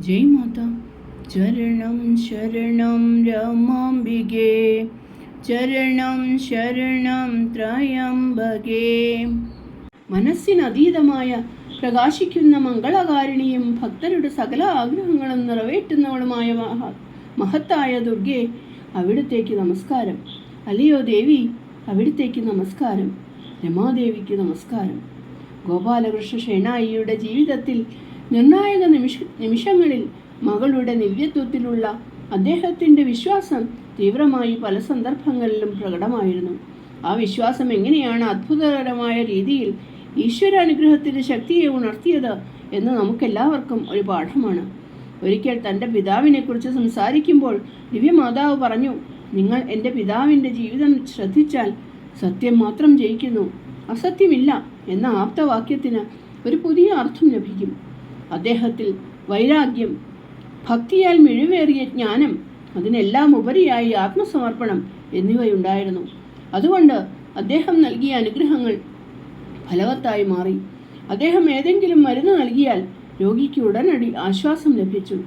ജയ് മാതാ ചരണം ശരണം രമാംബികേ ചരണം ശരണം ത്രയംബകേ. മനസ്സിനതീതമായ പ്രകാശിക്കുന്ന മംഗളകാരിണിയും ഭക്തരുടെ സകല ആഗ്രഹങ്ങളും നിറവേറ്റുന്നവളുമായ മഹ- മഹത്തായ ദുർഗെ അവിടത്തേക്ക് നമസ്കാരം. അല്ലയോ ദേവി അവിടത്തേക്ക് നമസ്കാരം. രമാദേവിക്ക് നമസ്കാരം. ഗോപാലകൃഷ്ണ ഷേണായിയുടെ ജീവിതത്തിൽ നിർണായക നിമിഷ നിമിഷങ്ങളിൽ മകളുടെ നിവ്യത്വത്തിലുള്ള അദ്ദേഹത്തിന്റെ വിശ്വാസം തീവ്രമായി പല സന്ദർഭങ്ങളിലും പ്രകടമായിരുന്നു. ആ വിശ്വാസം എങ്ങനെയാണ് അത്ഭുതകരമായ രീതിയിൽ ഈശ്വരാനുഗ്രഹത്തിന്റെ ശക്തിയെ ഉണർത്തിയത് എന്ന് നമുക്കെല്ലാവർക്കും ഒരു പാഠമാണ്. ഒരിക്കൽ തന്റെ പിതാവിനെക്കുറിച്ച് സംസാരിക്കുമ്പോൾ ദിവ്യമാതാവ് പറഞ്ഞു നിങ്ങൾ എന്റെ പിതാവിന്റെ ജീവിതം ശ്രദ്ധിച്ചാൽ സത്യം മാത്രം ജയിക്കുന്നു അസത്യമില്ല എന്ന ആപ്തവാക്യത്തിന് ഒരു പുതിയ അർത്ഥം ലഭിക്കും. അദ്ദേഹത്തിൽ വൈരാഗ്യം ഭക്തിയാൽ മിഴിവേറിയ ജ്ഞാനം അതിനെല്ലാം ഉപരിയായി ആത്മസമർപ്പണം എന്നിവയുണ്ടായിരുന്നു. അതുകൊണ്ട് അദ്ദേഹം നൽകിയ അനുഗ്രഹങ്ങൾ ഫലവത്തായി മാറി. അദ്ദേഹം ഏതെങ്കിലും മരുന്ന് നൽകിയാൽ രോഗിക്ക് ഉടനടി ആശ്വാസം ലഭിച്ചു.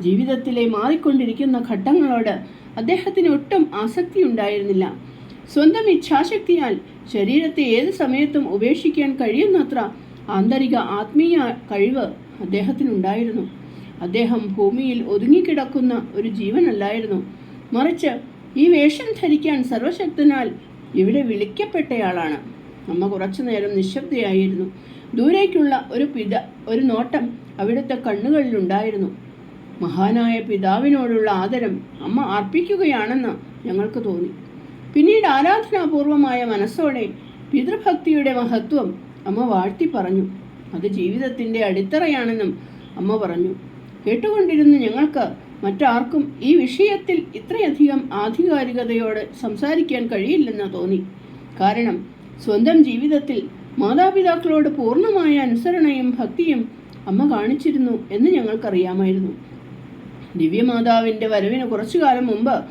ജീവിതത്തിലെ മാറിക്കൊണ്ടിരിക്കുന്ന ഘട്ടങ്ങളോട് അദ്ദേഹത്തിന് ഒട്ടും ആസക്തി ഉണ്ടായിരുന്നില്ല. സ്വന്തം ഇച്ഛാശക്തിയാൽ ശരീരത്തെ ഏത് സമയത്തും ഉപേക്ഷിക്കാൻ കഴിയുന്നത്ര ആന്തരിക ആത്മീയ കഴിവ് അദ്ദേഹത്തിനുണ്ടായിരുന്നു. അദ്ദേഹം ഭൂമിയിൽ ഒതുങ്ങിക്കിടക്കുന്ന ഒരു ജീവനല്ലായിരുന്നു. മറിച്ച് ഈ വേഷം ധരിക്കാൻ സർവശക്തനാൽ ഇവിടെ വിളിക്കപ്പെട്ടയാളാണ്. അമ്മ കുറച്ചു നേരം നിശബ്ദയായിരുന്നു. ദൂരേക്കുള്ള ഒരു പിത ഒരു നോട്ടം അവിടുത്തെ കണ്ണുകളിലുണ്ടായിരുന്നു. മഹാനായ പിതാവിനോടുള്ള ആദരം അമ്മ അർപ്പിക്കുകയാണെന്ന് ഞങ്ങൾക്ക് തോന്നി. പിന്നീട് ആരാധനാപൂർവമായ മനസ്സോടെ പിതൃഭക്തിയുടെ മഹത്വം അമ്മ വാഴ്ത്തി പറഞ്ഞു. അത് ജീവിതത്തിന്റെ അടിത്തറയാണെന്നും അമ്മ പറഞ്ഞു. കേട്ടുകൊണ്ടിരുന്ന ഞങ്ങൾക്ക് മറ്റാർക്കും ഈ വിഷയത്തിൽ ഇത്രയധികം ആധികാരികതയോടെ സംസാരിക്കാൻ കഴിയില്ലെന്ന് തോന്നി. കാരണം സ്വന്തം ജീവിതത്തിൽ മാതാപിതാക്കളോട് പൂർണമായ അനുസരണയും ഭക്തിയും അമ്മ കാണിച്ചിരുന്നു എന്ന് ഞങ്ങൾക്കറിയാമായിരുന്നു. ദിവ്യമാതാവിന്റെ വരവിന് കുറച്ചു കാലം മുമ്പ്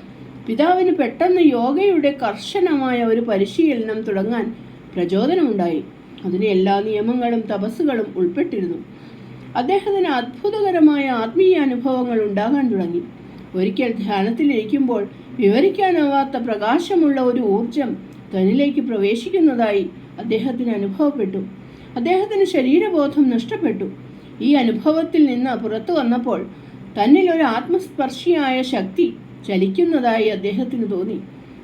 പിതാവിന് പെട്ടെന്ന് യോഗയുടെ കർശനമായ ഒരു പരിശീലനം തുടങ്ങാൻ പ്രചോദനമുണ്ടായി. അതിന് എല്ലാ നിയമങ്ങളും തപസ്സുകളും ഉൾപ്പെട്ടിരുന്നു. അദ്ദേഹത്തിന് അത്ഭുതകരമായ ആത്മീയ അനുഭവങ്ങൾ ഉണ്ടാകാൻ തുടങ്ങി. ഒരിക്കൽ ധ്യാനത്തിലിരിക്കുമ്പോൾ വിവരിക്കാനാവാത്ത പ്രകാശമുള്ള ഒരു ഊർജം തന്നിലേക്ക് പ്രവേശിക്കുന്നതായി അദ്ദേഹത്തിന് അനുഭവപ്പെട്ടു. അദ്ദേഹത്തിന് ശരീരബോധം നഷ്ടപ്പെട്ടു. ഈ അനുഭവത്തിൽ നിന്ന് പുറത്തു വന്നപ്പോൾ തന്നിൽ ഒരു ആത്മസ്പർശിയായ ശക്തി ചലിക്കുന്നതായി അദ്ദേഹത്തിന് തോന്നി.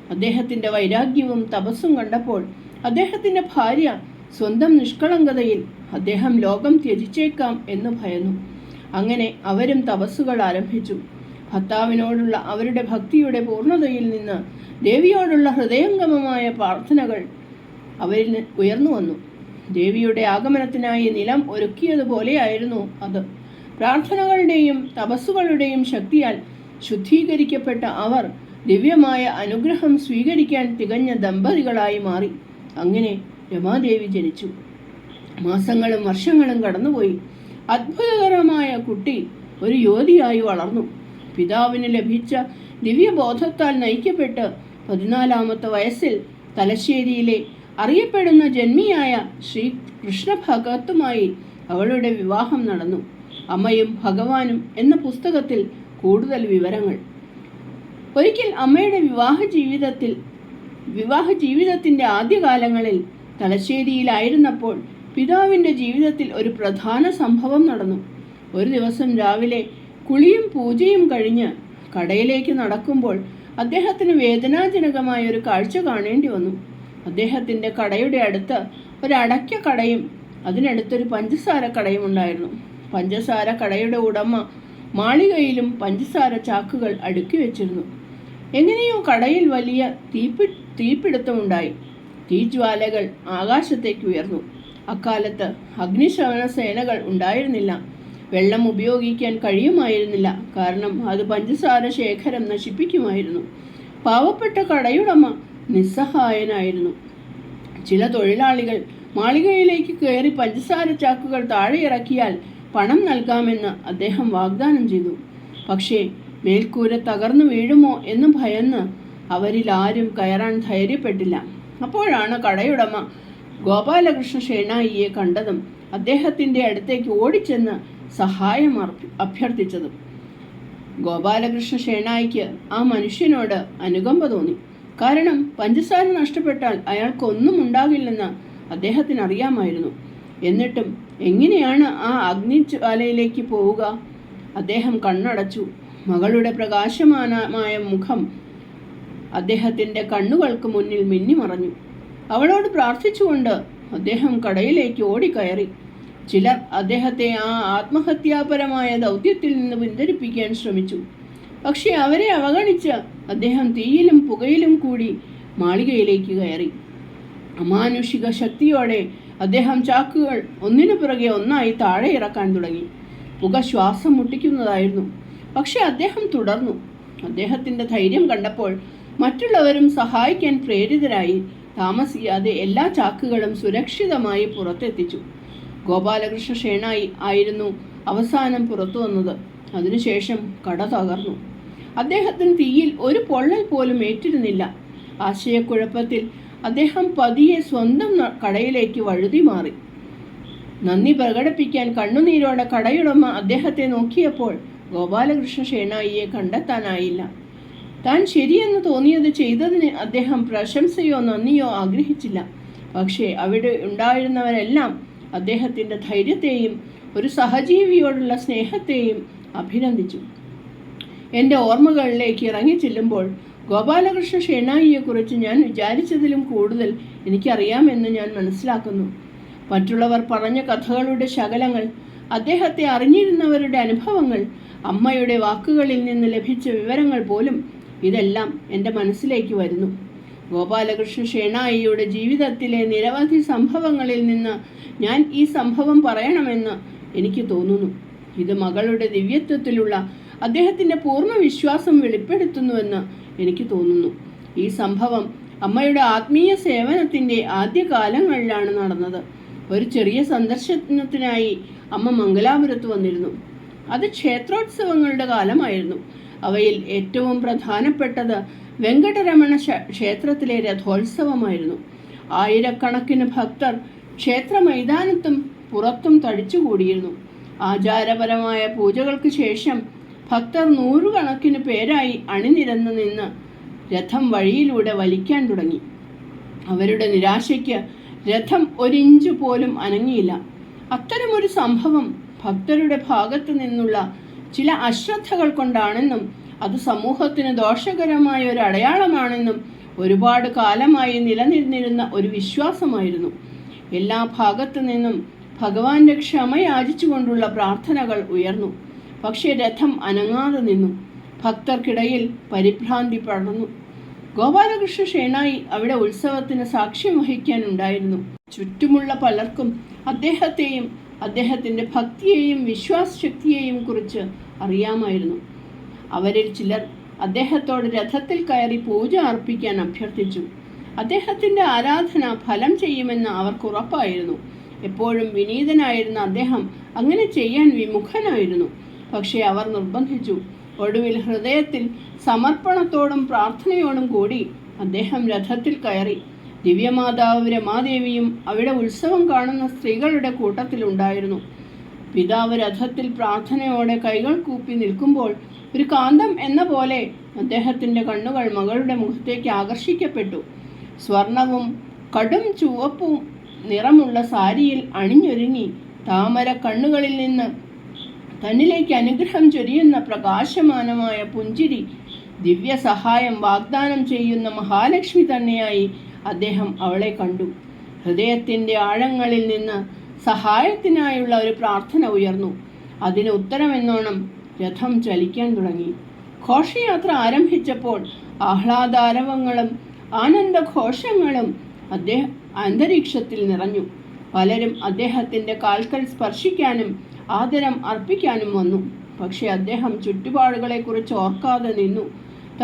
അദ്ദേഹത്തിന്റെ വൈരാഗ്യവും തപസ്സും കണ്ടപ്പോൾ അദ്ദേഹത്തിന്റെ ഭാര്യ സ്വന്തം നിഷ്കളങ്കതയിൽ അദ്ദേഹം ലോകം ത്യജിച്ചേക്കാം എന്ന് ഭയന്നു. അങ്ങനെ അവരും തപസ്സുകൾ ആരംഭിച്ചു. ഭർത്താവിനോടുള്ള അവരുടെ ഭക്തിയുടെ പൂർണതയിൽ നിന്ന് ദേവിയോടുള്ള ഹൃദയംഗമമായ പ്രാർത്ഥനകൾ അവരിൽ ഉയർന്നു വന്നു. ദേവിയുടെ ആഗമനത്തിനായി നിലം ഒരുക്കിയതുപോലെയായിരുന്നു അത്. പ്രാർത്ഥനകളുടെയും തപസ്സുകളുടെയും ശക്തിയാൽ ശുദ്ധീകരിക്കപ്പെട്ട അവർ ദിവ്യമായ അനുഗ്രഹം സ്വീകരിക്കാൻ തികഞ്ഞ ദമ്പതികളായി മാറി. അങ്ങനെ രമാദേവി ജനിച്ചു. മാസങ്ങളും വർഷങ്ങളും കടന്നുപോയി. അത്ഭുതകരമായ കുട്ടി ഒരു യോധിയായി വളർന്നു. പിതാവിന് ലഭിച്ച ദിവ്യബോധത്താൽ നയിക്കപ്പെട്ട് പതിനാലാമത്തെ വയസ്സിൽ തലശ്ശേരിയിലെ അറിയപ്പെടുന്ന ജന്മിയായ ശ്രീ കൃഷ്ണ ഭഗവത്തുമായി അവളുടെ വിവാഹം നടന്നു. അമ്മയും ഭഗവാനും എന്ന പുസ്തകത്തിൽ കൂടുതൽ വിവരങ്ങൾ. ഒരിക്കൽ അമ്മയുടെ വിവാഹ ജീവിതത്തിൽ വിവാഹ ജീവിതത്തിന്റെ ആദ്യകാലങ്ങളിൽ തലശ്ശേരിയിലായിരുന്നപ്പോൾ പിതാവിന്റെ ജീവിതത്തിൽ ഒരു പ്രധാന സംഭവം നടന്നു. ഒരു ദിവസം രാവിലെ കുളിയും പൂജയും കഴിഞ്ഞ് കടയിലേക്ക് നടക്കുമ്പോൾ അദ്ദേഹത്തിന് വേദനാജനകമായ ഒരു കാഴ്ച കാണേണ്ടി വന്നു. അദ്ദേഹത്തിന്റെ കടയുടെ അടുത്ത് ഒരു കടയും അതിനടുത്തൊരു പഞ്ചസാര കടയും ഉണ്ടായിരുന്നു. പഞ്ചസാര കടയുടെ ഉടമ മാളികയിലും പഞ്ചസാര ചാക്കുകൾ അടുക്കി വെച്ചിരുന്നു. എങ്ങനെയോ കടയിൽ വലിയ തീപ്പി തീപിടുത്തമുണ്ടായി. തീജ്വാലകൾ ആകാശത്തേക്ക് ഉയർന്നു അക്കാലത്ത് അഗ്നിശമന സേനകൾ ഉണ്ടായിരുന്നില്ല. വെള്ളം ഉപയോഗിക്കാൻ കഴിയുമായിരുന്നില്ല. കാരണം അത് പഞ്ചസാര ശേഖരം നശിപ്പിക്കുമായിരുന്നു. പാവപ്പെട്ട കടയുടമ നിസ്സഹായനായിരുന്നു. ചില തൊഴിലാളികൾ മാളികയിലേക്ക് കയറി പഞ്ചസാര ചാക്കുകൾ താഴെ ഇറക്കിയാൽ പണം നൽകാമെന്ന് അദ്ദേഹം വാഗ്ദാനം ചെയ്തു. പക്ഷേ മേൽക്കൂര തകർന്നു വീഴുമോ എന്ന് ഭയന്ന് അവരിൽ ആരും കയറാൻ ധൈര്യപ്പെട്ടില്ല. അപ്പോഴാണ് കടയുടമ ഗോപാലകൃഷ്ണ ഷേണായിയെ കണ്ടതും അദ്ദേഹത്തിന്റെ അടുത്തേക്ക് ഓടിച്ചെന്ന് സഹായം അഭ്യർത്ഥിച്ചതും. ഗോപാലകൃഷ്ണ ഷേണായിക്ക് ആ മനുഷ്യനോട് അനുകമ്പ തോന്നി. കാരണം പഞ്ചസാര നഷ്ടപ്പെട്ടാൽ അയാൾക്കൊന്നും ഉണ്ടാകില്ലെന്ന് അദ്ദേഹത്തിന് അറിയാമായിരുന്നു എന്നിട്ടും എങ്ങനെയാണ് ആ അഗ്നിജ്വാലയിലേക്ക് പോവുക? അദ്ദേഹം കണ്ണടച്ചു. മകളുടെ പ്രകാശമാനമായ മുഖം അദ്ദേഹത്തിന്റെ കണ്ണുകൾക്ക് മുന്നിൽ മിന്നിമറഞ്ഞു അവളോട് പ്രാർത്ഥിച്ചുകൊണ്ട് അദ്ദേഹം കടയിലേക്ക് ഓടിക്കയറി. ചിലർ അദ്ദേഹത്തെ ആ ആത്മഹത്യാപരമായ ദൗത്യത്തിൽ നിന്ന് പിന്തിരിപ്പിക്കാൻ ശ്രമിച്ചു. പക്ഷേ അവരെ അവഗണിച്ച് അദ്ദേഹം തീയിലും പുകയിലും കൂടി മാളികയിലേക്ക് കയറി. അമാനുഷിക ശക്തിയോടെ അദ്ദേഹം ചാക്കുകൾ ഒന്നിനു പിറകെ ഒന്നായി താഴെ ഇറക്കാൻ തുടങ്ങി. പുക ശ്വാസം മുട്ടിക്കുന്നതായിരുന്നു. പക്ഷെ അദ്ദേഹം തുടർന്നു. അദ്ദേഹത്തിന്റെ ധൈര്യം കണ്ടപ്പോൾ മറ്റുള്ളവരും സഹായിക്കാൻ പ്രേരിതരായി താമസിയാതെ എല്ലാ ചാക്കുകളും സുരക്ഷിതമായി പുറത്തെത്തിച്ചു. ഗോപാലകൃഷ്ണ ഷേണായി ആയിരുന്നു അവസാനം പുറത്തു വന്നത്. അതിനുശേഷം കട തകർന്നു. അദ്ദേഹത്തിന് തീയിൽ ഒരു പൊള്ളൽ പോലും ഏറ്റിരുന്നില്ല. ആശയക്കുഴപ്പത്തിൽ അദ്ദേഹം പതിയെ സ്വന്തം കടയിലേക്ക് വഴുതി മാറി. നന്ദി പ്രകടിപ്പിക്കാൻ കണ്ണുനീരോടെ കടയുടമ അദ്ദേഹത്തെ നോക്കിയപ്പോൾ ഗോപാലകൃഷ്ണ ഷേണായിയെ കണ്ടെത്താനായില്ല. താൻ ശരിയെന്ന് തോന്നിയത് ചെയ്തതിന് അദ്ദേഹം പ്രശംസയോ നന്ദിയോ ആഗ്രഹിച്ചില്ല. പക്ഷേ അവിടെ ഉണ്ടായിരുന്നവരെല്ലാം അദ്ദേഹത്തിന്റെ ധൈര്യത്തെയും ഒരു സഹജീവിയോടുള്ള സ്നേഹത്തെയും അഭിനന്ദിച്ചു. എന്റെ ഓർമ്മകളിലേക്ക് ഇറങ്ങി ചെല്ലുമ്പോൾ ഗോപാലകൃഷ്ണ ഷെണായിയെക്കുറിച്ച് ഞാൻ വിചാരിച്ചതിലും കൂടുതൽ എനിക്കറിയാമെന്ന് ഞാൻ മനസ്സിലാക്കുന്നു. മറ്റുള്ളവർ പറഞ്ഞ കഥകളുടെ ശകലങ്ങൾ അദ്ദേഹത്തെ അറിഞ്ഞിരുന്നവരുടെ അനുഭവങ്ങൾ അമ്മയുടെ വാക്കുകളിൽ നിന്ന് ലഭിച്ച വിവരങ്ങൾ പോലും ഇതെല്ലാം എന്റെ മനസ്സിലേക്ക് വരുന്നു. ഗോപാലകൃഷ്ണ ഷേണായിയുടെ ജീവിതത്തിലെ നിരവധി സംഭവങ്ങളിൽ നിന്ന് ഞാൻ ഈ സംഭവം പറയണമെന്ന് എനിക്ക് തോന്നുന്നു. ഇത് മകളുടെ ദിവ്യത്വത്തിലുള്ള അദ്ദേഹത്തിന്റെ പൂർണ വിശ്വാസം വെളിപ്പെടുത്തുന്നുവെന്ന് എനിക്ക് തോന്നുന്നു. ഈ സംഭവം അമ്മയുടെ ആത്മീയ സേവനത്തിന്റെ ആദ്യകാലങ്ങളിലാണ് നടന്നത്. ഒരു ചെറിയ സന്ദർശനത്തിനായി അമ്മ മംഗലാപുരത്ത് വന്നിരുന്നു. അത് ക്ഷേത്രോത്സവങ്ങളുടെ കാലമായിരുന്നു. അവയിൽ ഏറ്റവും പ്രധാനപ്പെട്ടത് വെങ്കടരമണ ക്ഷേത്രത്തിലെ രഥോത്സവമായിരുന്നു. ആയിരക്കണക്കിന് ഭക്തർ ക്ഷേത്ര മൈതാനത്തും പുറത്തും തടിച്ചുകൂടിയിരുന്നു. ആചാരപരമായ പൂജകൾക്ക് ശേഷം ഭക്തർ നൂറുകണക്കിന് പേരായി അണിനിരന്ന് നിന്ന് രഥം വഴിയിലൂടെ വലിക്കാൻ തുടങ്ങി. അവരുടെ നിരാശയ്ക്ക് രഥം ഒരിഞ്ച് പോലും അനങ്ങിയില്ല. അത്തരമൊരു സംഭവം ഭക്തരുടെ ഭാഗത്തു നിന്നുള്ള ചില അശ്രദ്ധകൾ കൊണ്ടാണെന്നും അത് സമൂഹത്തിന് ദോഷകരമായ ഒരു അടയാളമാണെന്നും ഒരുപാട് കാലമായി നിലനിന്നിരുന്ന ഒരു വിശ്വാസമായിരുന്നു. എല്ലാ ഭാഗത്തു നിന്നും ഭഗവാന്റെ ക്ഷമ യാചിച്ചുകൊണ്ടുള്ള പ്രാർത്ഥനകൾ ഉയർന്നു. പക്ഷേ രഥം അനങ്ങാതെ നിന്നു. ഭക്തർക്കിടയിൽ പരിഭ്രാന്തി പടർന്നു. ഗോപാലകൃഷ്ണ ഷേണായി അവിടെ ഉത്സവത്തിന് സാക്ഷ്യം വഹിക്കാനുണ്ടായിരുന്നു. ചുറ്റുമുള്ള പലർക്കും അദ്ദേഹത്തെയും അദ്ദേഹത്തിന്റെ ഭക്തിയെയും വിശ്വാസശക്തിയെയും കുറിച്ച് അറിയാമായിരുന്നു. അവരിൽ ചിലർ അദ്ദേഹത്തോട് രഥത്തിൽ കയറി പൂജ അർപ്പിക്കാൻ അഭ്യർത്ഥിച്ചു. അദ്ദേഹത്തിന്റെ ആരാധന ഫലം ചെയ്യുമെന്ന് അവർക്ക് ഉറപ്പായിരുന്നു. എപ്പോഴും വിനീതനായിരുന്ന അദ്ദേഹം അങ്ങനെ ചെയ്യാൻ വിമുഖനായിരുന്നു. പക്ഷേ അവർ നിർബന്ധിച്ചു. ഒടുവിൽ ഹൃദയത്തിൽ സമർപ്പണത്തോടും പ്രാർത്ഥനയോടും കൂടി അദ്ദേഹം രഥത്തിൽ കയറി ദിവ്യമാതാവ് രമാദേവിയും അവിടെ ഉത്സവം കാണുന്ന സ്ത്രീകളുടെ കൂട്ടത്തിലുണ്ടായിരുന്നു. പിതാവ് രഥത്തിൽ പ്രാർത്ഥനയോടെ കൈകൾ കൂപ്പി നിൽക്കുമ്പോൾ ഒരു കാന്തം എന്ന പോലെ അദ്ദേഹത്തിന്റെ കണ്ണുകൾ മകളുടെ മുഖത്തേക്ക് ആകർഷിക്കപ്പെട്ടു. സ്വർണവും കടും ചുവപ്പും നിറമുള്ള സാരിയിൽ അണിഞ്ഞൊരുങ്ങി താമര കണ്ണുകളിൽ നിന്ന് തന്നിലേക്ക് അനുഗ്രഹം ചൊരിയുന്ന പ്രകാശമാനമായ പുഞ്ചിരി ദിവ്യ സഹായം വാഗ്ദാനം ചെയ്യുന്ന മഹാലക്ഷ്മി തന്നെയായി അദ്ദേഹം അവളെ കണ്ടു. ഹൃദയത്തിന്റെ ആഴങ്ങളിൽ നിന്ന് സഹായത്തിനായുള്ള ഒരു പ്രാർത്ഥന ഉയർന്നു. അതിന് ഉത്തരമെന്നോണം രഥം ചലിക്കാൻ തുടങ്ങി. ഘോഷയാത്ര ആരംഭിച്ചപ്പോൾ ആഹ്ലാദാരവങ്ങളും ആനന്ദഘോഷങ്ങളും അദ്ദേഹം അന്തരീക്ഷത്തിൽ നിറഞ്ഞു. പലരും അദ്ദേഹത്തിന്റെ കാൽക്കൽ സ്പർശിക്കാനും ആദരം അർപ്പിക്കാനും വന്നു. പക്ഷേ അദ്ദേഹം ചുറ്റുപാടുകളെക്കുറിച്ച് ഓർക്കാതെ നിന്നു.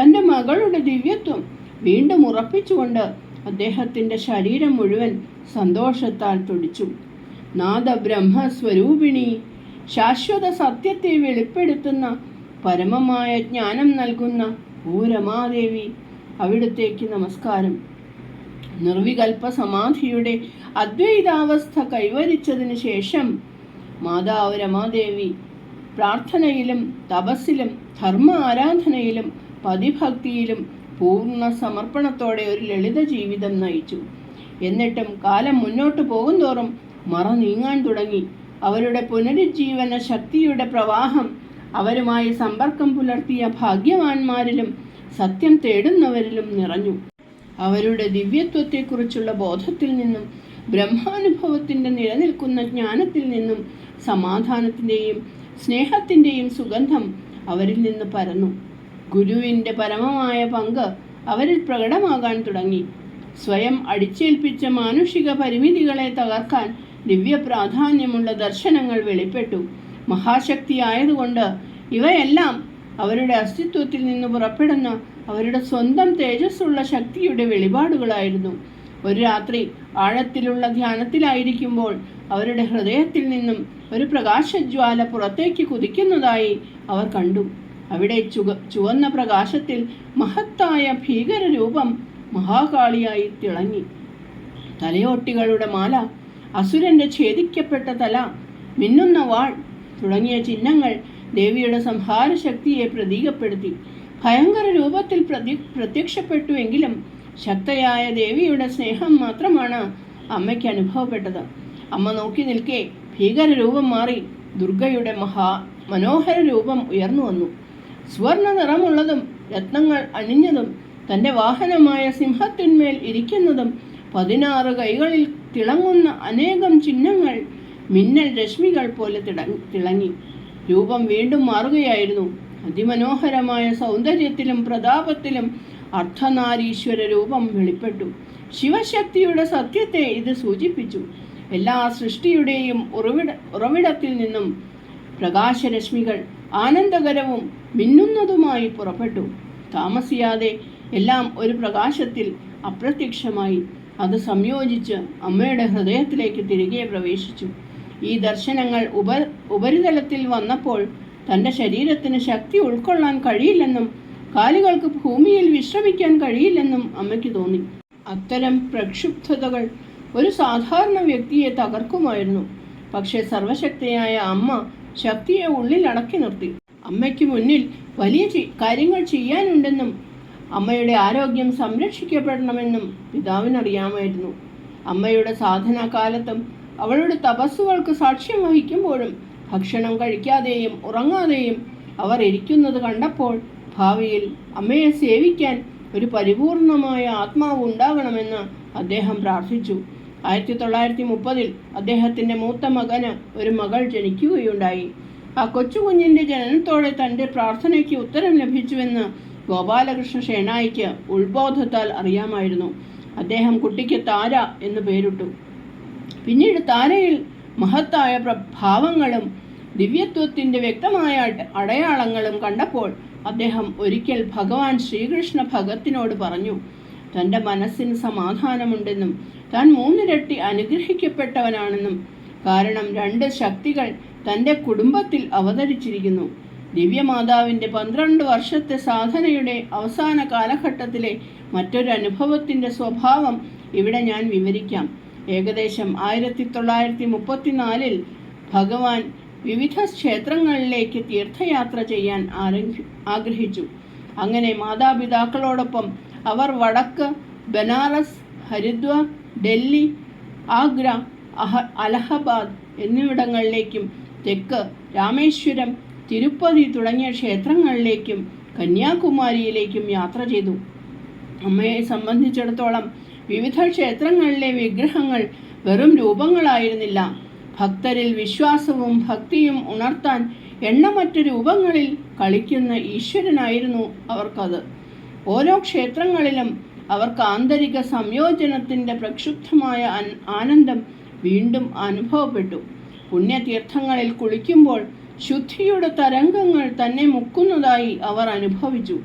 തന്റെ മകളുടെ ദിവ്യത്വം വീണ്ടും ഉറപ്പിച്ചുകൊണ്ട് അദ്ദേഹത്തിന്റെ ശരീരം മുഴുവൻ സന്തോഷത്താൽ തുടിച്ചു. നാദബ്രഹ്മസ്വരൂപിണി ശാശ്വത സത്യത്തെ വെളിപ്പെടുത്തുന്ന പരമമായ ജ്ഞാനം നൽകുന്ന പൂരമാദേവി അവിടത്തേക്ക് നമസ്കാരം. നിർവികൽപ്പ സമാധിയുടെ അദ്വൈതാവസ്ഥ കൈവരിച്ചതിന് ശേഷം മാതാവ് രമാദേവി പ്രാർത്ഥനയിലും തപസ്സിലും ധർമ്മ ആരാധനയിലും പതിഭക്തിയിലും പൂർണ സമർപ്പണത്തോടെ ഒരു ലളിത ജീവിതം നയിച്ചു. എന്നിട്ടും കാലം മുന്നോട്ട് പോകുന്തോറും മറ നീങ്ങാൻ തുടങ്ങി. അവരുടെ പുനരുജ്ജീവന ശക്തിയുടെ പ്രവാഹം അവരുമായി സമ്പർക്കം പുലർത്തിയ ഭാഗ്യവാന്മാരിലും സത്യം തേടുന്നവരിലും നിറഞ്ഞു. അവരുടെ ദിവ്യത്വത്തെക്കുറിച്ചുള്ള ബോധത്തിൽ നിന്നും ബ്രഹ്മാനുഭവത്തിന്റെ നിലനിൽക്കുന്ന ജ്ഞാനത്തിൽ നിന്നും സമാധാനത്തിന്റെയും സ്നേഹത്തിന്റെയും സുഗന്ധം അവരിൽ നിന്ന് പരന്നു. ഗുരുവിന്റെ പരമമായ പങ്ക് അവരിൽ പ്രകടമാകാൻ തുടങ്ങി. സ്വയം അടിച്ചേൽപ്പിച്ച മാനുഷിക പരിമിതികളെ തകർക്കാൻ ദിവ്യ പ്രാധാന്യമുള്ള ദർശനങ്ങൾ വെളിപ്പെട്ടു. മഹാശക്തിയായതുകൊണ്ട് ഇവയെല്ലാം അവരുടെ അസ്തിത്വത്തിൽ നിന്ന് പുറപ്പെടുന്ന അവരുടെ സ്വന്തം തേജസ്സുള്ള ശക്തിയുടെ വെളിപാടുകളായിരുന്നു. ഒരു രാത്രി ആഴത്തിലുള്ള ധ്യാനത്തിലായിരിക്കുമ്പോൾ അവരുടെ ഹൃദയത്തിൽ നിന്നും ഒരു പ്രകാശജ്വാല പുറത്തേക്ക് കുതിക്കുന്നതായി അവർ കണ്ടു. അവിടെ ചുക ചുവന്ന പ്രകാശത്തിൽ മഹത്തായ ഭീകരരൂപം മഹാകാളിയായി തിളങ്ങി. തലയോട്ടികളുടെ മാല അസുരന്റെ ഛേദിക്കപ്പെട്ട തല മിന്നുന്ന വാൾ തുടങ്ങിയ ചിഹ്നങ്ങൾ ദേവിയുടെ സംഹാര ശക്തിയെ പ്രതീകപ്പെടുത്തി. ഭയങ്കര രൂപത്തിൽ പ്രതി പ്രത്യക്ഷപ്പെട്ടുവെങ്കിലും ശക്തയായ ദേവിയുടെ സ്നേഹം മാത്രമാണ് അമ്മയ്ക്ക് അനുഭവപ്പെട്ടത്. അമ്മ നോക്കി നിൽക്കെ ഭീകര രൂപം മാറി ദുർഗയുടെ മഹാ മനോഹര രൂപം ഉയർന്നു വന്നു. സുവർണ നിറമുള്ളതും രത്നങ്ങൾ അണിഞ്ഞതും തന്റെ വാഹനമായ സിംഹത്തിന്മേൽ ഇരിക്കുന്നതും പതിനാറ് കൈകളിൽ തിളങ്ങുന്ന അനേകം ചിഹ്നങ്ങൾ മിന്നൽ രശ്മികൾ പോലെ തിളങ്ങി. രൂപം വീണ്ടും മാറുകയായിരുന്നു. അതിമനോഹരമായ സൗന്ദര്യത്തിലും പ്രതാപത്തിലും അർദ്ധനാരീശ്വര രൂപം വെളിപ്പെട്ടു. ശിവശക്തിയുടെ സത്യത്തെ ഇത് സൂചിപ്പിച്ചു. എല്ലാ സൃഷ്ടിയുടെയും ഉറവിട ഉറവിടത്തിൽ നിന്നും പ്രകാശരശ്മികൾ ആനന്ദകരവും മിന്നുന്നതുമായി പുറപ്പെട്ടു. താമസിയാതെ എല്ലാം ഒരു പ്രകാശത്തിൽ അപ്രത്യക്ഷമായി. അത് സംയോജിച്ച് അമ്മയുടെ ഹൃദയത്തിലേക്ക് തിരികെ പ്രവേശിച്ചു. ഈ ദർശനങ്ങൾ ഉപ ഉപരിതലത്തിൽ വന്നപ്പോൾ തന്റെ ശരീരത്തിന് ശക്തി ഉൾക്കൊള്ളാൻ കഴിയില്ലെന്നും കാലുകൾക്ക് ഭൂമിയിൽ വിശ്രമിക്കാൻ കഴിയില്ലെന്നും അമ്മയ്ക്ക് തോന്നി. അത്തരം പ്രക്ഷുബ്ധതകൾ ഒരു സാധാരണ വ്യക്തിയെ തകർക്കുമായിരുന്നു. പക്ഷേ സർവശക്തിയായ അമ്മ ശക്തിയെ ഉള്ളിൽ അടക്കി നിർത്തി. അമ്മയ്ക്ക് മുന്നിൽ വലിയ കാര്യങ്ങൾ ചെയ്യാനുണ്ടെന്നും അമ്മയുടെ ആരോഗ്യം സംരക്ഷിക്കപ്പെടണമെന്നും പിതാവിനറിയാമായിരുന്നു. അമ്മയുടെ സാധനാ കാലത്തും അവളുടെ തപസ്സുകൾക്ക് സാക്ഷ്യം വഹിക്കുമ്പോഴും ഭക്ഷണം കഴിക്കാതെയും ഉറങ്ങാതെയും അവർ ഇരിക്കുന്നത് കണ്ടപ്പോൾ ഭാവിയിൽ അമ്മയെ സേവിക്കാൻ ഒരു പരിപൂർണമായ ആത്മാവ് ഉണ്ടാകണമെന്ന് അദ്ദേഹം പ്രാർത്ഥിച്ചു. ആയിരത്തി തൊള്ളായിരത്തി മുപ്പതിൽ അദ്ദേഹത്തിന്റെ മൂത്ത മകന് ഒരു മകൾ ജനിക്കുകയുണ്ടായി. ആ കൊച്ചുകുഞ്ഞിന്റെ ജനനത്തോടെ തന്റെ പ്രാർത്ഥനയ്ക്ക് ഉത്തരം ലഭിച്ചുവെന്ന് ഗോപാലകൃഷ്ണ ഷേണായിക്ക് ഉത്ബോധത്താൽ അറിയാമായിരുന്നു. അദ്ദേഹം കുട്ടിക്ക് താര എന്ന് പേരിട്ടു. പിന്നീട് താരയിൽ മഹത്തായ പ്രഭാവങ്ങളും ദിവ്യത്വത്തിന്റെ വ്യക്തമായ അടയാളങ്ങളും കണ്ടപ്പോൾ അദ്ദേഹം ഒരിക്കൽ ഭഗവാൻ ശ്രീകൃഷ്ണ ഭഗത്തിനോട് പറഞ്ഞു തന്റെ മനസ്സിന് സമാധാനമുണ്ടെന്നും താൻ മൂന്നിരട്ടി അനുഗ്രഹിക്കപ്പെട്ടവനാണെന്നും കാരണം രണ്ട് ശക്തികൾ തന്റെ കുടുംബത്തിൽ അവതരിച്ചിരിക്കുന്നു. ദിവ്യമാതാവിന്റെ പന്ത്രണ്ട് വർഷത്തെ സാധനയുടെ അവസാന കാലഘട്ടത്തിലെ മറ്റൊരു അനുഭവത്തിന്റെ സ്വഭാവം ഇവിടെ ഞാൻ വിവരിക്കാം. ഏകദേശം ആയിരത്തി തൊള്ളായിരത്തി മുപ്പത്തിനാലിൽ ഭഗവാൻ വിവിധ ക്ഷേത്രങ്ങളിലേക്ക് തീർത്ഥയാത്ര ചെയ്യാൻ ആരംഭി ആഗ്രഹിച്ചു. അങ്ങനെ മാതാപിതാക്കളോടൊപ്പം അവർ വടക്ക് ബനാറസ് ഹരിദ്വാർ ഡൽഹി ആഗ്ര അഹ അലഹബാദ് എന്നിവിടങ്ങളിലേക്കും തെക്ക് രാമേശ്വരം തിരുപ്പതി തുടങ്ങിയ ക്ഷേത്രങ്ങളിലേക്കും കന്യാകുമാരിയിലേക്കും യാത്ര ചെയ്തു. അമ്മയെ സംബന്ധിച്ചിടത്തോളം വിവിധ ക്ഷേത്രങ്ങളിലെ വിഗ്രഹങ്ങൾ വെറും രൂപങ്ങളായിരുന്നില്ല. ഭക്തരിൽ വിശ്വാസവും ഭക്തിയും ഉണർത്താൻ എണ്ണമറ്റ രൂപങ്ങളിൽ കളിക്കുന്ന ഈശ്വരനായിരുന്നു അവർക്കത്. ഓരോ ക്ഷേത്രങ്ങളിലും അവർക്ക് ആന്തരിക സംയോജനത്തിന്റെ പ്രക്ഷുബ്ധമായ ആനന്ദം വീണ്ടും അനുഭവപ്പെട്ടു. പുണ്യതീർത്ഥങ്ങളിൽ കുളിക്കുമ്പോൾ ശുദ്ധിയുടെ തരംഗങ്ങൾ തന്നെ മുക്കുന്നതായി അവർ അനുഭവിച്ചു.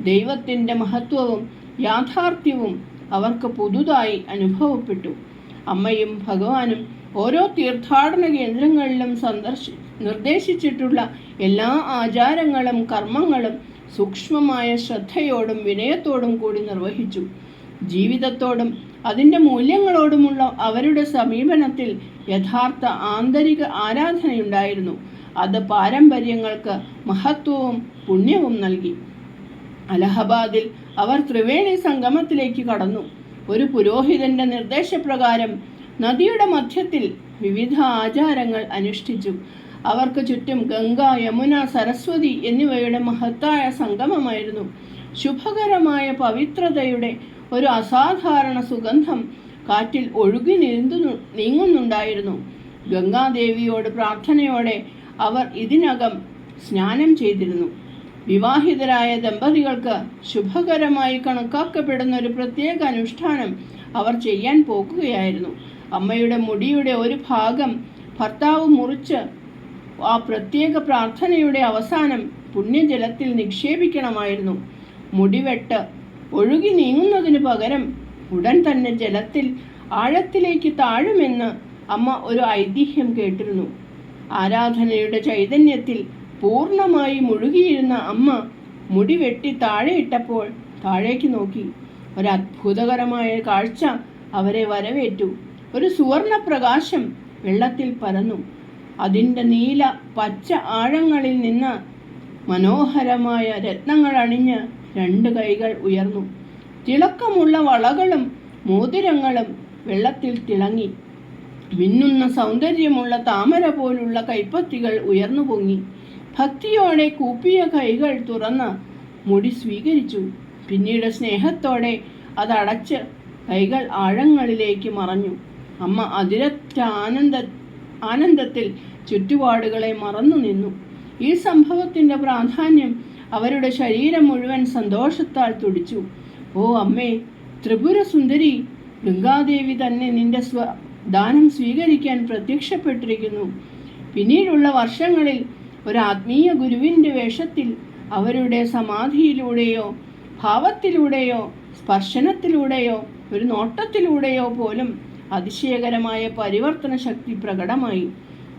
ദൈവത്തിന്റെ മഹത്വവും യാഥാർത്ഥ്യവും അവർക്ക് പുതുതായി അനുഭവപ്പെട്ടു. അമ്മയും ഭഗവാനും ഓരോ തീർത്ഥാടന കേന്ദ്രങ്ങളിലും സന്ദർശി നിർദ്ദേശിച്ചിട്ടുള്ള എല്ലാ ആചാരങ്ങളും കർമ്മങ്ങളും സൂക്ഷ്മമായ ശ്രദ്ധയോടും വിനയത്തോടും കൂടി നിർവഹിച്ചു. ജീവിതത്തോടും അതിന്റെ മൂല്യങ്ങളോടുമുള്ള അവരുടെ സമീപനത്തിൽ യഥാർത്ഥ ആന്തരിക ആരാധനയുണ്ടായിരുന്നു. അത് പാരമ്പര്യങ്ങൾക്ക് മഹത്വവും പുണ്യവും നൽകി. അലഹബാദിൽ അവർ ത്രിവേണി സംഗമത്തിലേക്ക് കടന്നു. ഒരു പുരോഹിതന്റെ നിർദ്ദേശപ്രകാരം നദിയുടെ മധ്യത്തിൽ വിവിധ ആചാരങ്ങൾ അനുഷ്ഠിച്ചു. അവർക്ക് ചുറ്റും ഗംഗ യമുന സരസ്വതി എന്നിവയുടെ മഹത്തായ സംഗമമായിരുന്നു. ശുഭകരമായ പവിത്രതയുടെ ഒരു അസാധാരണ സുഗന്ധം കാറ്റിൽ ഒഴുകി നീന്തു നീങ്ങുന്നുണ്ടായിരുന്നു. ഗംഗാദേവിയോട് പ്രാർത്ഥനയോടെ അവർ ഇതിനകം സ്നാനം ചെയ്തിരുന്നു. വിവാഹിതരായ ദമ്പതികൾക്ക് ശുഭകരമായി കണക്കാക്കപ്പെടുന്ന ഒരു പ്രത്യേക അനുഷ്ഠാനം അവർ ചെയ്യാൻ പോകുകയായിരുന്നു അമ്മയുടെ മുടിയുടെ ഒരു ഭാഗം ഭർത്താവ് മുറിച്ച് ആ പ്രത്യേക പ്രാർത്ഥനയുടെ അവസാനം പുണ്യജലത്തിൽ നിക്ഷേപിക്കണമായിരുന്നു. മുടിവെട്ട് ഒഴുകി നീങ്ങുന്നതിന് പകരം ഉടൻ തന്നെ ജലത്തിൽ ആഴത്തിലേക്ക് താഴുമെന്ന് അമ്മ ഒരു ഐതിഹ്യം കേട്ടിരുന്നു. ആരാധനയുടെ ചൈതന്യത്തിൽ പൂർണമായി മുഴുകിയിരുന്ന അമ്മ മുടി വെട്ടി താഴെയിട്ടപ്പോൾ താഴേക്ക് നോക്കി. ഒരു അത്ഭുതകരമായ കാഴ്ച അവരെ വരവേറ്റു. ഒരു സുവർണ പ്രകാശം വെള്ളത്തിൽ പരന്നു. അതിന്റെ നീല പച്ച ആഴങ്ങളിൽ നിന്ന് മനോഹരമായ രത്നങ്ങൾ അണിഞ്ഞ് രണ്ട് കൈകൾ ഉയർന്നു. തിളക്കമുള്ള വളകളും മോതിരങ്ങളും വെള്ളത്തിൽ തിളങ്ങി. മിന്നുന്ന സൗന്ദര്യമുള്ള താമര പോലുള്ള കൈപ്പത്തികൾ ഉയർന്നു പൊങ്ങി. ഭക്തിയോടെ കൂപ്പിയ കൈകൾ തുറന്ന് മുടി സ്വീകരിച്ചു. പിന്നീട് സ്നേഹത്തോടെ അതടച്ച് കൈകൾ ആഴങ്ങളിലേക്ക് മറഞ്ഞു. അമ്മ അതിരറ്റ ആനന്ദ ആനന്ദത്തിൽ ചുറ്റുപാടുകളെ മറന്നു നിന്നു. ഈ സംഭവത്തിന്റെ പ്രാധാന്യം അവരുടെ ശരീരം മുഴുവൻ സന്തോഷത്താൽ തുടിച്ചു. ഓ അമ്മേ ത്രിപുര സുന്ദരി ഗംഗാദേവി തന്നെ നിന്റെ സ്വ ദാനം സ്വീകരിക്കാൻ പ്രത്യക്ഷപ്പെട്ടിരിക്കുന്നു. പിന്നീടുള്ള വർഷങ്ങളിൽ ഒരു ആത്മീയ ഗുരുവിന്റെ വേഷത്തിൽ അവരുടെ സമാധിയിലൂടെയോ ഭാവത്തിലൂടെയോ സ്പർശനത്തിലൂടെയോ ഒരു നോട്ടത്തിലൂടെയോ പോലും അതിശയകരമായ പരിവർത്തന ശക്തി പ്രകടമായി.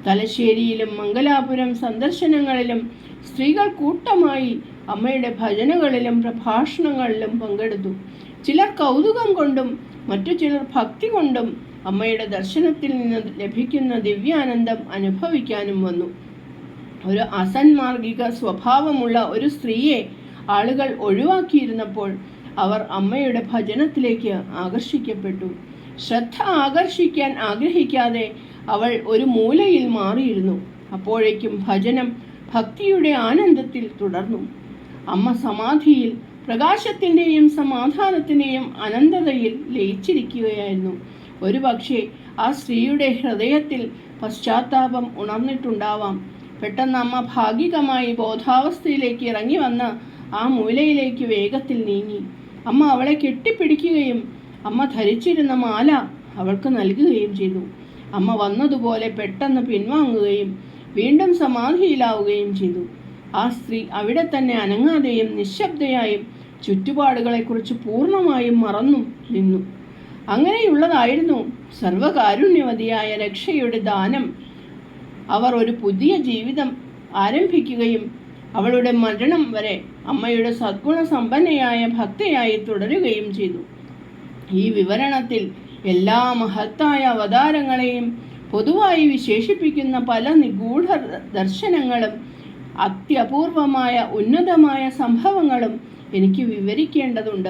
തലശ്ശേരിയിലും മംഗലാപുരം സന്ദർശനങ്ങളിലും സ്ത്രീകൾ കൂട്ടമായി അമ്മയുടെ ഭജനകളിലും പ്രഭാഷണങ്ങളിലും പങ്കെടുത്തു. ചിലർ കൗതുകം കൊണ്ടും മറ്റു ചിലർ ഭക്തി കൊണ്ടും അമ്മയുടെ ദർശനത്തിൽ നിന്ന് ലഭിക്കുന്ന ദിവ്യാനന്ദം അനുഭവിക്കാനും വന്നു. ഒരു അസന്മാർഗിക സ്വഭാവമുള്ള ഒരു സ്ത്രീയെ ആളുകൾ ഒഴിവാക്കിയിരുന്നപ്പോൾ അവർ അമ്മയുടെ ഭജനത്തിലേക്ക് ആകർഷിക്കപ്പെട്ടു. ശ്രദ്ധ ആകർഷിക്കാൻ ആഗ്രഹിക്കാതെ അവൾ ഒരു മൂലയിൽ മാറിയിരുന്നു. അപ്പോഴേക്കും ഭജനം ഭക്തിയുടെ ആനന്ദത്തിൽ തുടർന്നു. അമ്മ സമാധിയിൽ പ്രകാശത്തിന്റെയും സമാധാനത്തിന്റെയും അനന്തതയിൽ ലയിച്ചിരിക്കുകയായിരുന്നു. ഒരുപക്ഷെ ആ സ്ത്രീയുടെ ഹൃദയത്തിൽ പശ്ചാത്താപം ഉണർന്നിട്ടുണ്ടാവാം. പെട്ടെന്ന് അമ്മ ഭാഗികമായി ബോധാവസ്ഥയിലേക്ക് ഇറങ്ങി വന്ന് ആ മൂലയിലേക്ക് വേഗത്തിൽ നീങ്ങി. അമ്മ അവളെ കെട്ടിപ്പിടിക്കുകയും അമ്മ ധരിച്ചിരുന്ന മാല അവൾക്ക് നൽകുകയും ചെയ്തു. അമ്മ വന്നതുപോലെ പെട്ടെന്ന് പിൻവാങ്ങുകയും വീണ്ടും സമാധിയിലാവുകയും ചെയ്തു. ആ സ്ത്രീ അവിടെ തന്നെ അനങ്ങാതെയും നിശബ്ദയായും ചുറ്റുപാടുകളെക്കുറിച്ച് പൂർണമായും മറന്നു നിന്നു. അങ്ങനെയുള്ളതായിരുന്നു സർവകാരുണ്യവതിയായ രക്ഷയുടെ ദാനം. അവർ ഒരു പുതിയ ജീവിതം ആരംഭിക്കുകയും അവളുടെ മരണം വരെ അമ്മയുടെ സദ്ഗുണ സമ്പന്നയായ ഭക്തയായി തുടരുകയും ചെയ്തു. ഈ വിവരണത്തിൽ എല്ലാ മഹത്തായ അവതാരങ്ങളെയും പൊതുവായി വിശേഷിപ്പിക്കുന്ന പല നിഗൂഢ ദർശനങ്ങളും അത്യപൂർവമായ ഉന്നതമായ സംഭവങ്ങളും എനിക്ക് വിവരിക്കേണ്ടതുണ്ട്.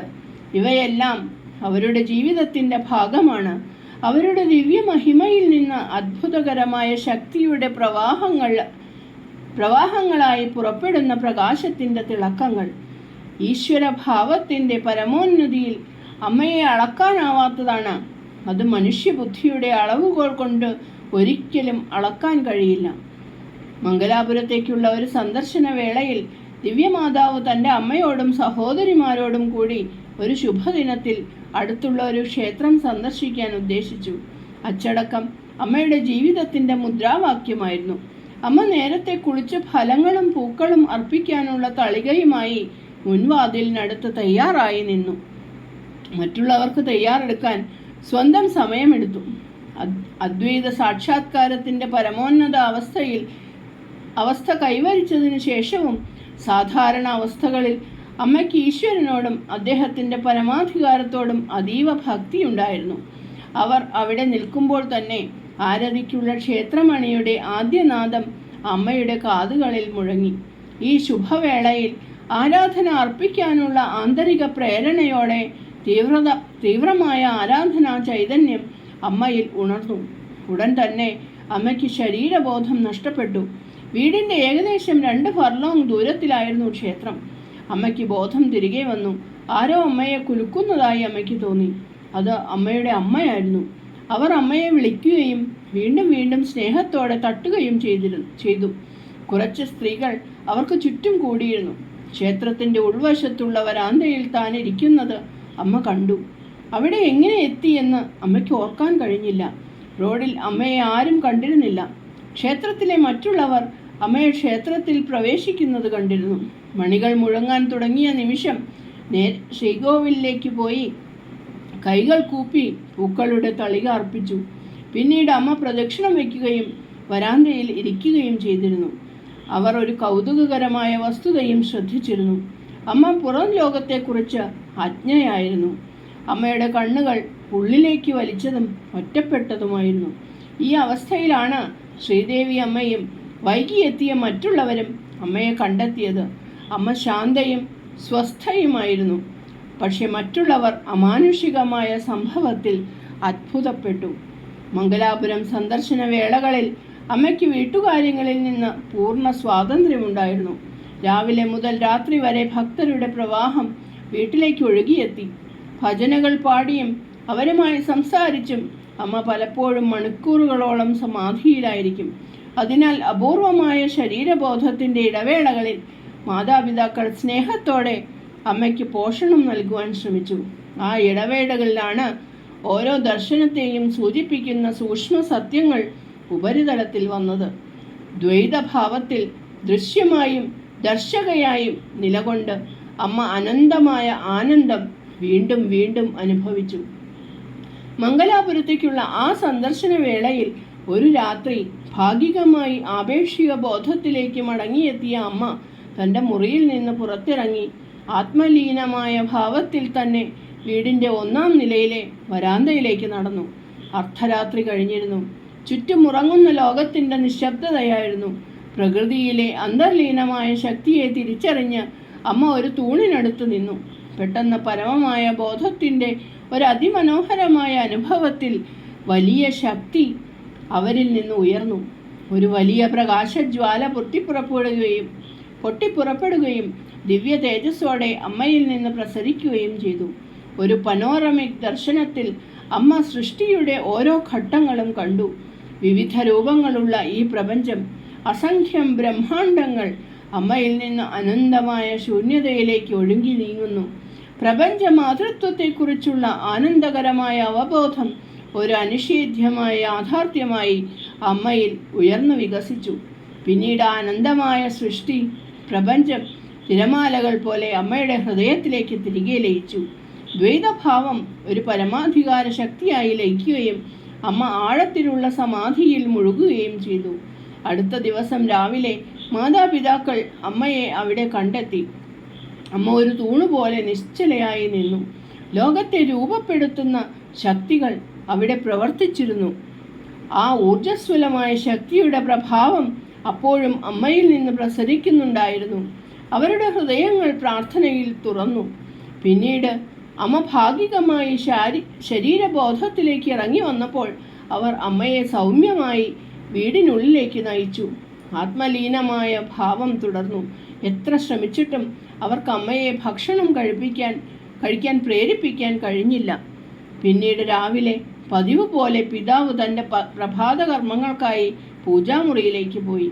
ഇവയെല്ലാം അവരുടെ ജീവിതത്തിന്റെ ഭാഗമാണ്. അവരുടെ ദിവ്യമഹിമയിൽ നിന്ന് അത്ഭുതകരമായ ശക്തിയുടെ പ്രവാഹങ്ങൾ പ്രവാഹങ്ങളായി പുറപ്പെടുന്ന പ്രകാശത്തിന്റെ തിളക്കങ്ങൾ. ഈശ്വരഭാവത്തിന്റെ പരമോന്നതിയിൽ അമ്മയെ അളക്കാനാവാത്തതാണ് അത് മനുഷ്യബുദ്ധിയുടെ അളവുകോൾ കൊണ്ട് ഒരിക്കലും അളക്കാൻ കഴിയില്ല. മംഗലാപുരത്തേക്കുള്ള ഒരു സന്ദർശന വേളയിൽ ദിവ്യമാതാവ് തന്റെ അമ്മയോടും സഹോദരിമാരോടും കൂടി ഒരു ശുഭദിനത്തിൽ അടുത്തുള്ള ഒരു ക്ഷേത്രം സന്ദർശിക്കാൻ ഉദ്ദേശിച്ചു. അച്ചടക്കം അമ്മയുടെ ജീവിതത്തിന്റെ മുദ്രാവാക്യമായിരുന്നു. അമ്മ നേരത്തെ കുളിച്ച് ഫലങ്ങളും പൂക്കളും അർപ്പിക്കാനുള്ള തളികയുമായി മുൻവാതിലിനടുത്ത് തയ്യാറായി നിന്നു. മറ്റുള്ളവർക്ക് തയ്യാറെടുക്കാൻ സ്വന്തം സമയമെടുത്തു. അദ്- അദ്വൈത സാക്ഷാത്കാരത്തിന്റെ പരമോന്നത അവസ്ഥയിൽ അവസ്ഥ കൈവരിച്ചതിനു ശേഷവും സാധാരണ അവസ്ഥകളിൽ അമ്മയ്ക്ക് ഈശ്വരനോടും അദ്ദേഹത്തിന്റെ പരമാധികാരത്തോടും അതീവ ഭക്തിയുണ്ടായിരുന്നു. അവർ അവിടെ നിൽക്കുമ്പോൾ തന്നെ ആരതിക്കുള്ള ക്ഷേത്രമണിയുടെ ആദ്യനാദം അമ്മയുടെ കാതുകളിൽ മുഴങ്ങി. ഈ ശുഭവേളയിൽ ആരാധന അർപ്പിക്കാനുള്ള ആന്തരിക പ്രേരണയോടെ തീവ്രത തീവ്രമായ ആരാധനാ ചൈതന്യം അമ്മയിൽ ഉണർന്നു. ഉടൻ തന്നെ അമ്മയ്ക്ക് ശരീരബോധം നഷ്ടപ്പെട്ടു. വീടിന്റെ ഏകദേശം രണ്ട് ഫർലോങ് ദൂരത്തിലായിരുന്നു ക്ഷേത്രം. അമ്മയ്ക്ക് ബോധം തിരികെ വന്നു. ആരോ അമ്മയെ കുലുക്കുന്നതായി അമ്മയ്ക്ക് തോന്നി. അത് അമ്മയുടെ അമ്മയായിരുന്നു. അവർ അമ്മയെ വിളിക്കുകയും വീണ്ടും വീണ്ടും സ്നേഹത്തോടെ തട്ടുകയും ചെയ്തിരുന്നു ചെയ്തു. കുറച്ച് സ്ത്രീകൾ അവർക്ക് ചുറ്റും കൂടിയിരുന്നു. ക്ഷേത്രത്തിന്റെ ഉൾവശത്തുള്ള വരാന്തയിൽ താൻ ഇരിക്കുന്നത് അമ്മ കണ്ടു. അവിടെ എങ്ങനെ എത്തി എത്തിയെന്ന് അമ്മയ്ക്ക് ഓർക്കാൻ കഴിഞ്ഞില്ല. റോഡിൽ അമ്മയെ ആരും കണ്ടിരുന്നില്ല. ക്ഷേത്രത്തിലെ മറ്റുള്ളവർ അമ്മയെ ക്ഷേത്രത്തിൽ പ്രവേശിക്കുന്നത് കണ്ടിരുന്നു. മണികൾ മുഴങ്ങാൻ തുടങ്ങിയ നിമിഷം നേ ശ്രീകോവിലേക്ക് പോയി കൈകൾ കൂപ്പി പൂക്കളുടെ തളിക അർപ്പിച്ചു. പിന്നീട് അമ്മ പ്രദക്ഷിണം വയ്ക്കുകയും വരാന്തയിൽ ഇരിക്കുകയും ചെയ്തിരുന്നു. അവർ ഒരു കൗതുകകരമായ വസ്തുതയും ശ്രദ്ധിച്ചിരുന്നു. അമ്മ പുറം ലോകത്തെക്കുറിച്ച് അജ്ഞയായിരുന്നു. അമ്മയുടെ കണ്ണുകൾ ഉള്ളിലേക്ക് വലിച്ചതും ഒറ്റപ്പെട്ടതുമായിരുന്നു. ഈ അവസ്ഥയിലാണ് ശ്രീദേവി അമ്മയും വൈകിയെത്തിയ മറ്റുള്ളവരും അമ്മയെ കണ്ടെത്തിയത്. അമ്മ ശാന്തയും സ്വസ്ഥയുമായിരുന്നു. പക്ഷെ മറ്റുള്ളവർ അമാനുഷികമായ സംഭവത്തിൽ അത്ഭുതപ്പെട്ടു. മംഗലാപുരം സന്ദർശന വേളകളിൽ അമ്മയ്ക്ക് വീട്ടുകാര്യങ്ങളിൽ നിന്ന് പൂർണ സ്വാതന്ത്ര്യമുണ്ടായിരുന്നു. രാവിലെ മുതൽ രാത്രി വരെ ഭക്തരുടെ പ്രവാഹം വീട്ടിലേക്ക് ഒഴുകിയെത്തി. ഭജനകൾ പാടിയും അവരുമായി സംസാരിച്ചും അമ്മ പലപ്പോഴും മണിക്കൂറുകളോളം സമാധിയിലായിരിക്കും. അതിനാൽ അപൂർവമായ ശരീരബോധത്തിന്റെ ഇടവേളകളിൽ മാതാപിതാക്കൾ സ്നേഹത്തോടെ അമ്മയ്ക്ക് പോഷണം നൽകുവാൻ ശ്രമിച്ചു. ആ ഇടവേളകളിലാണ് ഓരോ ദർശനത്തെയും സൂചിപ്പിക്കുന്ന സൂക്ഷ്മ സത്യങ്ങൾ ഉപരിതലത്തിൽ വന്നത്. ദ്വൈതഭാവത്തിൽ ദൃശ്യമായും ദർശകയായും നിലകൊണ്ട് അമ്മ അനന്തമായ ആനന്ദം വീണ്ടും വീണ്ടും അനുഭവിച്ചു. മംഗലാപുരത്തേക്കുള്ള ആ സന്ദർശന വേളയിൽ ഒരു രാത്രി ഭാഗികമായി ആപേക്ഷിക ബോധത്തിലേക്ക് മടങ്ങിയെത്തിയ അമ്മ തന്റെ മുറിയിൽ നിന്ന് പുറത്തിറങ്ങി ആത്മലീനമായ ഭാവത്തിൽ തന്നെ വീടിന്റെ ഒന്നാം നിലയിലെ വരാന്തയിലേക്ക് നടന്നു. അർദ്ധരാത്രി കഴിഞ്ഞിരുന്നു. ചുറ്റുമുറങ്ങുന്ന ലോകത്തിന്റെ നിശബ്ദതയായിരുന്നു. പ്രകൃതിയിലെ അന്തർലീനമായ ശക്തിയെ തിരിച്ചറിഞ്ഞ് അമ്മ ഒരു തൂണിനടുത്ത് നിന്നു. പെട്ടെന്ന് പരമമായ ബോധത്തിന്റെ ഒരു അതിമനോഹരമായ അനുഭവത്തിൽ വലിയ ശക്തി അവരിൽ നിന്ന് ഉയർന്നു. ഒരു വലിയ പ്രകാശജ്വാല പൊട്ടിപ്പുറപ്പെടുകയും പൊട്ടിപ്പുറപ്പെടുകയും ദിവ്യ തേജസ്സോടെ അമ്മയിൽ നിന്ന് പ്രസരിക്കുകയും ചെയ്തു. ഒരു പനോറമിക് ദർശനത്തിൽ അമ്മ സൃഷ്ടിയുടെ ഓരോ ഘട്ടങ്ങളും കണ്ടു. വിവിധ രൂപങ്ങളുള്ള ഈ പ്രപഞ്ചം അസംഖ്യം ബ്രഹ്മാണ്ടങ്ങൾ അമ്മയിൽ നിന്ന് അനന്തമായ ശൂന്യതയിലേക്ക് ഒഴുകി നീങ്ങുന്നു. പ്രപഞ്ച മാതൃത്വത്തെക്കുറിച്ചുള്ള ആനന്ദകരമായ അവബോധം ഒരു അനിഷേധ്യമായ യാഥാർത്ഥ്യമായി അമ്മയിൽ ഉയർന്നു വികസിച്ചു. പിന്നീട് ആനന്ദമായ സൃഷ്ടി പ്രപഞ്ചം തിരമാലകൾ പോലെ അമ്മയുടെ ഹൃദയത്തിലേക്ക് തിരികെ ലയിച്ചു. ദ്വൈതഭാവം ഒരു പരമാധികാര ശക്തിയായി ലയിക്കുകയും അമ്മ ആഴത്തിലുള്ള സമാധിയിൽ മുഴുകുകയും ചെയ്തു. അടുത്ത ദിവസം രാവിലെ മാതാപിതാക്കൾ അമ്മയെ അവിടെ കണ്ടെത്തി. അമ്മ ഒരു തൂണുപോലെ നിശ്ചലയായി നിന്നു. ലോകത്തെ രൂപപ്പെടുത്തുന്ന ശക്തികൾ അവിടെ പ്രവർത്തിച്ചിരുന്നു. ആ ഊർജസ്വലമായ ശക്തിയുടെ പ്രഭാവം അപ്പോഴും അമ്മയിൽ നിന്ന് പ്രസരിക്കുന്നുണ്ടായിരുന്നു. അവരുടെ ഹൃദയങ്ങൾ പ്രാർത്ഥനയിൽ തുറന്നു. പിന്നീട് അമ്മ ഭാഗികമായി ശാരി ശരീരബോധത്തിലേക്ക് ഇറങ്ങി വന്നപ്പോൾ അവർ അമ്മയെ സൗമ്യമായി വീടിനുള്ളിലേക്ക് നയിച്ചു. ആത്മലീനമായ ഭാവം തുടർന്നു. എത്ര ശ്രമിച്ചിട്ടും അവർക്ക് അമ്മയെ ഭക്ഷണം കഴിപ്പിക്കാൻ കഴിക്കാൻ പ്രേരിപ്പിക്കാൻ കഴിഞ്ഞില്ല. പിന്നീട് രാവിലെ പതിവ് പോലെ പിതാവ് തന്റെ പ്രഭാത കർമ്മങ്ങൾക്കായി പൂജാമുറിയിലേക്ക് പോയി.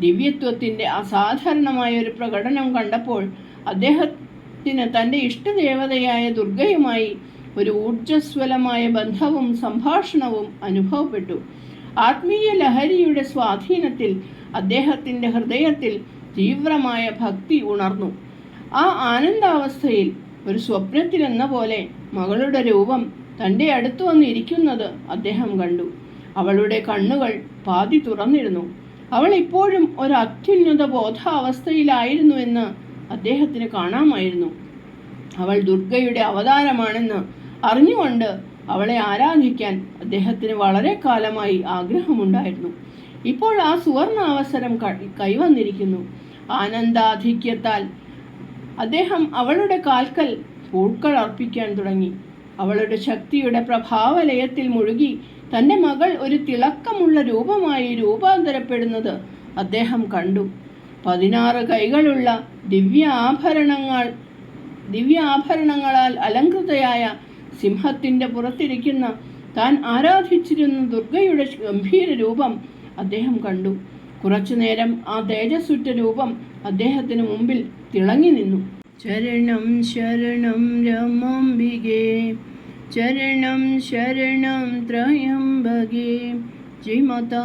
ദിവ്യത്വത്തിന്റെ അസാധാരണമായ ഒരു പ്രകടനം കണ്ടപ്പോൾ അദ്ദേഹത്തിന് തന്റെ ഇഷ്ടദേവതയായ ദുർഗയുമായി ഒരു ഊർജസ്വലമായ ബന്ധവും സംഭാഷണവും അനുഭവപ്പെട്ടു. ആത്മീയ ലഹരിയുടെ സ്വാധീനത്തിൽ അദ്ദേഹത്തിന്റെ ഹൃദയത്തിൽ തീവ്രമായ ഭക്തി ഉണർന്നു. ആ ആനന്ദാവസ്ഥയിൽ ഒരു സ്വപ്നത്തിലെന്ന പോലെ മകളുടെ രൂപം തന്റെ അടുത്ത് വന്നിരിക്കുന്നത് അദ്ദേഹം കണ്ടു. അവളുടെ കണ്ണുകൾ പാതി തുറന്നിരുന്നു. അവൾ ഇപ്പോഴും ഒരു അത്യുന്നത ബോധാവസ്ഥയിലായിരുന്നുവെന്ന് അദ്ദേഹത്തിന് കാണാമായിരുന്നു. അവൾ ദുർഗയുടെ അവതാരമാണെന്ന് അറിഞ്ഞുകൊണ്ട് അവളെ ആരാധിക്കാൻ അദ്ദേഹത്തിന് വളരെ കാലമായി ആഗ്രഹമുണ്ടായിരുന്നു. ഇപ്പോൾ ആ സുവർണ അവസരം കൈവന്നിരിക്കുന്നു. ആനന്ദാധിക്യത്താൽ അദ്ദേഹം അവളുടെ കാൽക്കൽ പൂക്കൾ അർപ്പിക്കാൻ തുടങ്ങി. അവളുടെ ശക്തിയുടെ പ്രഭാവലയത്തിൽ മുഴുകി തന്റെ മകൾ ഒരു തിളക്കമുള്ള രൂപമായി രൂപാന്തരപ്പെടുന്നത് അദ്ദേഹം കണ്ടു. പതിനാറ് കൈകളുള്ള ദിവ്യ ആഭരണങ്ങൾ ദിവ്യ ആഭരണങ്ങളാൽ അലങ്കൃതയായ സിംഹത്തിന്റെ പുറത്തിരിക്കുന്ന താൻ ആരാധിച്ചിരുന്ന ദുർഗയുടെ ഗംഭീര രൂപം അദ്ദേഹം കണ്ടു. കുറച്ചുനേരം ആ തേജസ്സുറ്റ രൂപം അദ്ദേഹത്തിന് മുമ്പിൽ തിളങ്ങി നിന്നു. ചരണം ശരണം രമാംബികേ ചരണം ശരണം ത്രയംബകേ ജയ് മാതാ.